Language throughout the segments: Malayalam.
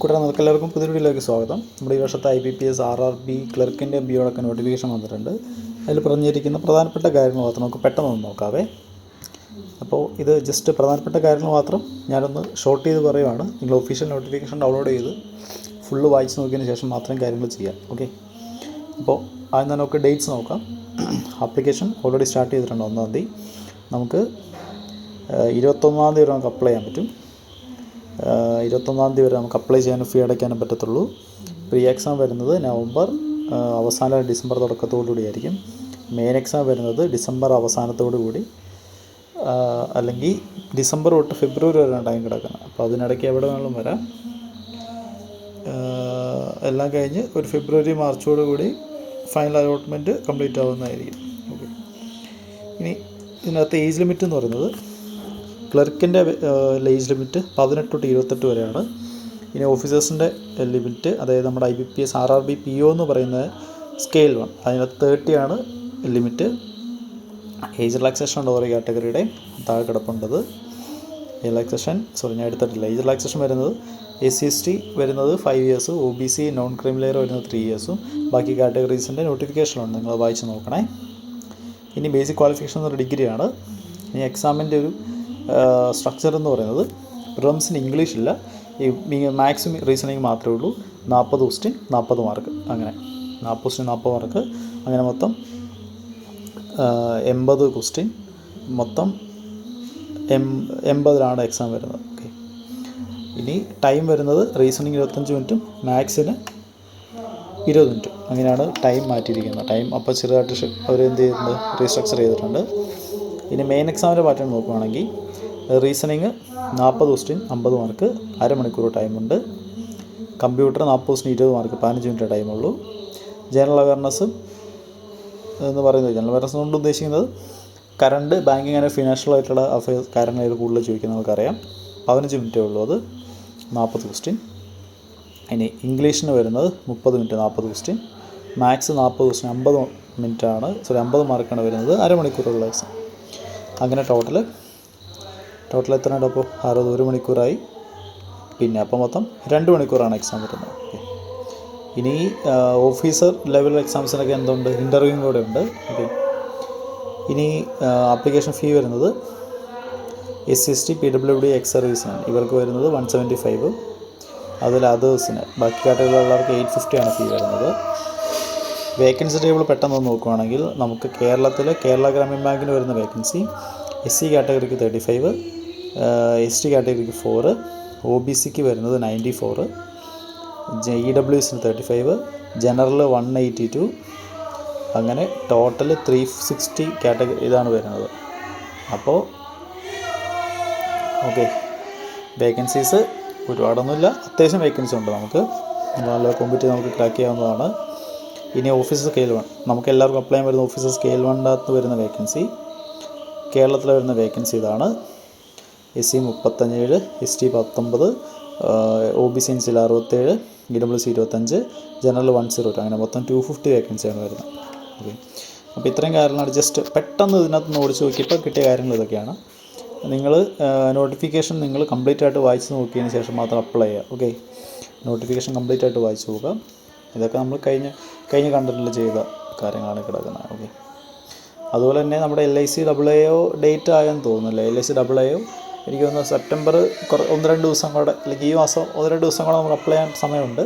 കൂടെ നമുക്ക് എല്ലാവർക്കും പുതിയ വീഡിയോയിലേക്ക് സ്വാഗതം. നമ്മുടെ ഈ വർഷത്തെ I B P S R R B ക്ലർക്കിന്റെ ബി ഒടക്കം നോട്ടിഫിക്കേഷൻ വന്നിട്ടുണ്ട്. അതിൽ പറഞ്ഞിരിക്കുന്ന പ്രധാനപ്പെട്ട കാര്യങ്ങൾ മാത്രം നമുക്ക് പെട്ടെന്ന് നോക്കാവേ. അപ്പോൾ ഇത് ജസ്റ്റ് പ്രധാനപ്പെട്ട കാര്യങ്ങൾ മാത്രം ഞാനൊന്ന് ഷോർട്ട് ചെയ്ത് പറയുവാണ്. നിങ്ങൾ ഒഫീഷ്യൽ നോട്ടിഫിക്കേഷൻ ഡൗൺലോഡ് ചെയ്ത് ഫുള്ള് വായിച്ച് നോക്കിയതിന് ശേഷം മാത്രം കാര്യങ്ങൾ ചെയ്യാം ഓക്കെ അപ്പോൾ ആദ്യം തന്നെ നമുക്ക് ഡേറ്റ്സ് നോക്കാം. ആപ്ലിക്കേഷൻ ഓൾറെഡി സ്റ്റാർട്ട് ചെയ്തിട്ടുണ്ട് ഒന്നാം തീയതി. നമുക്ക് ഇരുപത്തൊന്നാം തീയതി വരെ നമുക്ക് അപ്ലൈ ചെയ്യാൻ പറ്റും. ഇരുപത്തൊന്നാം തീയതി വരെ നമുക്ക് അപ്ലൈ ചെയ്യാനും ഫീ അടയ്ക്കാനും പറ്റത്തുള്ളൂ. പ്രീ എക്സാം വരുന്നത് നവംബർ അവസാന ഡിസംബർ തുടക്കത്തോടു കൂടിയായിരിക്കും മെയിൻ എക്സാം വരുന്നത് ഡിസംബർ അവസാനത്തോടു കൂടി. അല്ലെങ്കിൽ ഡിസംബർ തൊട്ട് ഫെബ്രുവരി വരെ ടൈം കിടക്കണം അപ്പോൾ അതിനിടയ്ക്ക് എവിടെ വേണമെങ്കിലും വരാം. എല്ലാം കഴിഞ്ഞ് ഒരു ഫെബ്രുവരി മാർച്ചോട് കൂടി ഫൈനൽ അലോട്ട്മെന്റ് കംപ്ലീറ്റ് ആവുന്നതായിരിക്കും. ഓക്കെ ഇനി ഇതിനകത്ത് ഏജ് ലിമിറ്റ് എന്ന് പറയുന്നത് ക്ലർക്കിന്റെ ഏജ് ലിമിറ്റ് പതിനെട്ട് തൊട്ട് ഇരുപത്തെട്ട് വരെയാണ്. ഇനി ഓഫീസേഴ്സിന്റെ ലിമിറ്റ് അതായത് നമ്മുടെ I B P S R R B P O എന്ന് പറയുന്ന സ്കെയിൽ വൺ അതിനകത്ത് തേർട്ടിയാണ് ലിമിറ്റ്. ഏജ് റിലാക്സേഷൻ ഉണ്ട് ഓരോ കാറ്റഗറിയുടെ താഴെ കിടപ്പുണ്ടത്. റിലാക്സേഷൻ സോറി ഞാൻ എടുത്തിട്ടില്ല. ഏജ് റിലാക്സേഷൻ വരുന്നത് എസ് സി എസ് ടി വരുന്നത് five years O B C non cream layer വരുന്നത് ത്രീ ഇയേഴ്സും ബാക്കി കാറ്റഗറീസിന്റെ നോട്ടിഫിക്കേഷനുണ്ട് നിങ്ങൾ വായിച്ച് നോക്കണേ. ഇനി ബേസിക് ക്വാളിഫിക്കേഷൻ എന്നൊരു ഡിഗ്രിയാണ്. ഇനി എക്സാമിന്റെ ഒരു സ്ട്രക്ചർ എന്ന് പറയുന്നത് റംസിന് ഇംഗ്ലീഷ് ഇല്ല. ഈ മാക്സിമം റീസണിങ് മാത്രമേ ഉള്ളൂ. നാൽപ്പത് ക്വസ്റ്റ്യൻ നാൽപ്പത് മാർക്ക് അങ്ങനെ. നാൽപ്പത് ക്വസ്റ്റ്യൻ നാൽപ്പത് മാർക്ക് അങ്ങനെ മൊത്തം എൺപത് ക്വസ്റ്റ്യൻ മൊത്തം എം എൺപതിലാണ് എക്സാം വരുന്നത്. ഓക്കെ ഇനി ടൈം വരുന്നത് റീസണിങ് ഇരുപത്തഞ്ച് മിനിറ്റും മാത്സിന് ഇരുപത് മിനിറ്റും അങ്ങനെയാണ് ടൈം മാറ്റിയിരിക്കുന്നത്. ടൈം അപ്പോൾ ചെറുതായിട്ട് അവർ എന്ത് ചെയ്യുന്നത് റീസ്ട്രക്ചർ ചെയ്തിട്ടുണ്ട്. ഇനി മെയിൻ എക്സാമിന്റെ പാറ്റേൺ നോക്കുകയാണെങ്കിൽ റീസണിങ് നാൽപ്പത് ക്വസ്റ്റ്യൻ അമ്പത് മാർക്ക് അരമണിക്കൂർ ടൈമുണ്ട് കമ്പ്യൂട്ടർ നാൽപ്പത് ക്വസ്റ്റ്യൻ ഇരുപത് മാർക്ക് പതിനഞ്ച് മിനിറ്റ് ടൈമുള്ളൂ ജനറൽ അവയർനെസ് എന്ന് പറയുന്നത് ജനറൽ അവയർനെസ് കൊണ്ട് ഉദ്ദേശിക്കുന്നത് കറണ്ട് ബാങ്കിങ് ആൻഡ് ഫിനാൻഷ്യൽ ആയിട്ടുള്ള അഫയേഴ്സ് കാര്യങ്ങൾ കൂടുതൽ ചോദിക്കുന്നത് നമുക്കറിയാം. പതിനഞ്ച് മിനിറ്റേ ഉള്ളൂ അത്. നാൽപ്പത് ക്വസ്റ്റ്യൻ ഇനി ഇംഗ്ലീഷിന് വരുന്നത് മുപ്പത് മിനിറ്റ് നാൽപ്പത് ക്വസ്റ്റ്യൻ മാത്സ് നാൽപ്പത് ക്വസ്റ്റ്യൻ അമ്പത് മിനിറ്റാണ് സോറി അമ്പത് മാർക്കാണ് വരുന്നത്. അരമണിക്കൂറുള്ള എക്സാം അങ്ങനെ ടോട്ടൽ ടോട്ടൽ എത്രയുണ്ട് അപ്പോൾ അറുപത് ഒരു മണിക്കൂറായി. പിന്നെ അപ്പോൾ മൊത്തം രണ്ട് മണിക്കൂറാണ് എക്സാം വരുന്നത്. ഓക്കെ ഇനി ഓഫീസർ ലെവൽ എക്സാംസിനൊക്കെ എന്തുണ്ട്? ഇന്റർവ്യൂവും കൂടെ ഉണ്ട്. ഓക്കെ ഇനി ആപ്ലിക്കേഷൻ ഫീ വരുന്നത് S C S T P W D X സർവീസിനാണ് ഇവർക്ക് വരുന്നത് വൺ സെവന്റി ഫൈവ് അതിൽ അതേഴ്സിന് ബാക്കി കാറ്റഗറിയിലുള്ളവർക്ക് എയ്റ്റ് ഫിഫ്റ്റി ആണ് ഫീ വരുന്നത്. വേക്കൻസി ടേബിൾ പെട്ടെന്ന് നോക്കുവാണെങ്കിൽ നമുക്ക് കേരളത്തിൽ കേരള ഗ്രാമീൺ ബാങ്കിന് വരുന്ന വേക്കൻസി എസ് സി കാറ്റഗറിക്ക് തേർട്ടി ഫൈവ് എസ് ടി കാറ്റഗറിക്ക് ഫോറ് ഒ ബി സിക്ക് വരുന്നത് നയന്റി ഫോറ് ഇ ഡബ്ല്യു എസിന് thirty five general one eighty two അങ്ങനെ ടോട്ടൽ ത്രീ സിക്സ്റ്റി കാറ്റഗറി ഇതാണ് വരുന്നത്. അപ്പോൾ ഓക്കെ വേക്കൻസീസ് ഒരുപാടൊന്നുമില്ല അത്യാവശ്യം വേക്കൻസി ഉണ്ട് നമുക്ക്. നല്ല കോമ്പറ്റി നമുക്ക് ക്രാക്ക് ചെയ്യാവുന്നതാണ്. ഇനി ഓഫീസർ സ്കെയിൽ വൺ നമുക്ക് എല്ലാവർക്കും അപ്ലൈ ചെയ്യാൻ വരുന്ന ഓഫീസർ സ്കെയിൽ വണ്ണിനകത്ത് വരുന്ന വേക്കൻസി കേരളത്തിൽ വരുന്ന വേക്കൻസി ഇതാണ്. എസ് സി മുപ്പത്തഞ്ചേഴ് എസ് ടി പത്തൊമ്പത് ഒ ബി സി എൻ സിയിൽ അറുപത്തേഴ് ഇ ഡബ്ല്യു സി ഇരുപത്തഞ്ച് ജനറൽ വൺ സീറോ ടു അങ്ങനെ മൊത്തം ടു ഫിഫ്റ്റി വേക്കൻസിയാണ് വരുന്നത്. ഓക്കെ അപ്പോൾ ഇത്രയും കാര്യങ്ങളാണ്. ജസ്റ്റ് പെട്ടെന്ന് ഇതിനകത്ത് നിന്ന് ഓടിച്ച് നോക്കിയപ്പോൾ കിട്ടിയ കാര്യങ്ങൾ ഇതൊക്കെയാണ്. നിങ്ങൾ നോട്ടിഫിക്കേഷൻ നിങ്ങൾ കംപ്ലീറ്റ് ആയിട്ട് വായിച്ച് നോക്കിയതിന് ശേഷം മാത്രം അപ്ലൈ ചെയ്യുക. ഓക്കെ നോട്ടിഫിക്കേഷൻ കംപ്ലീറ്റ് ആയിട്ട് വായിച്ച് നോക്കുക. ഇതൊക്കെ നമ്മൾ കഴിഞ്ഞ കഴിഞ്ഞ കണ്ടന്റിൽ ചെയ്ത കാര്യങ്ങളാണ് കിടക്കുന്നത്. ഓക്കെ അതുപോലെ തന്നെ നമ്മുടെ എൽ ഐ സി ഡബിൾ എയോ ഡേറ്റ് ആയെന്ന് തോന്നുന്നില്ല എൽ ഐ സി ഡബിൾ എയോ എനിക്ക് തോന്നുന്നു സെപ്റ്റംബർ ഒന്ന് രണ്ട് ദിവസം കൂടെ അല്ലെങ്കിൽ ഈ മാസം ഒന്ന് രണ്ട് ദിവസം കൂടെ നമുക്ക് അപ്ലൈ ചെയ്യാൻ സമയമുണ്ട്.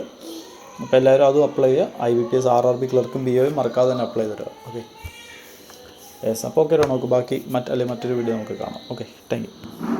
അപ്പോൾ എല്ലാവരും അതും അപ്ലൈ ചെയ്യുക. I B P S R R B ക്ലർക്കും B ഒയും മറക്കാതെ തന്നെ അപ്ലൈ ചെയ്തിടുക ഓക്കെ യെസ് അപ്പോൾ ഓക്കെ നമുക്ക് ബാക്കി മറ്റ് മറ്റൊരു വീഡിയോ നമുക്ക് കാണാം. Okay thank you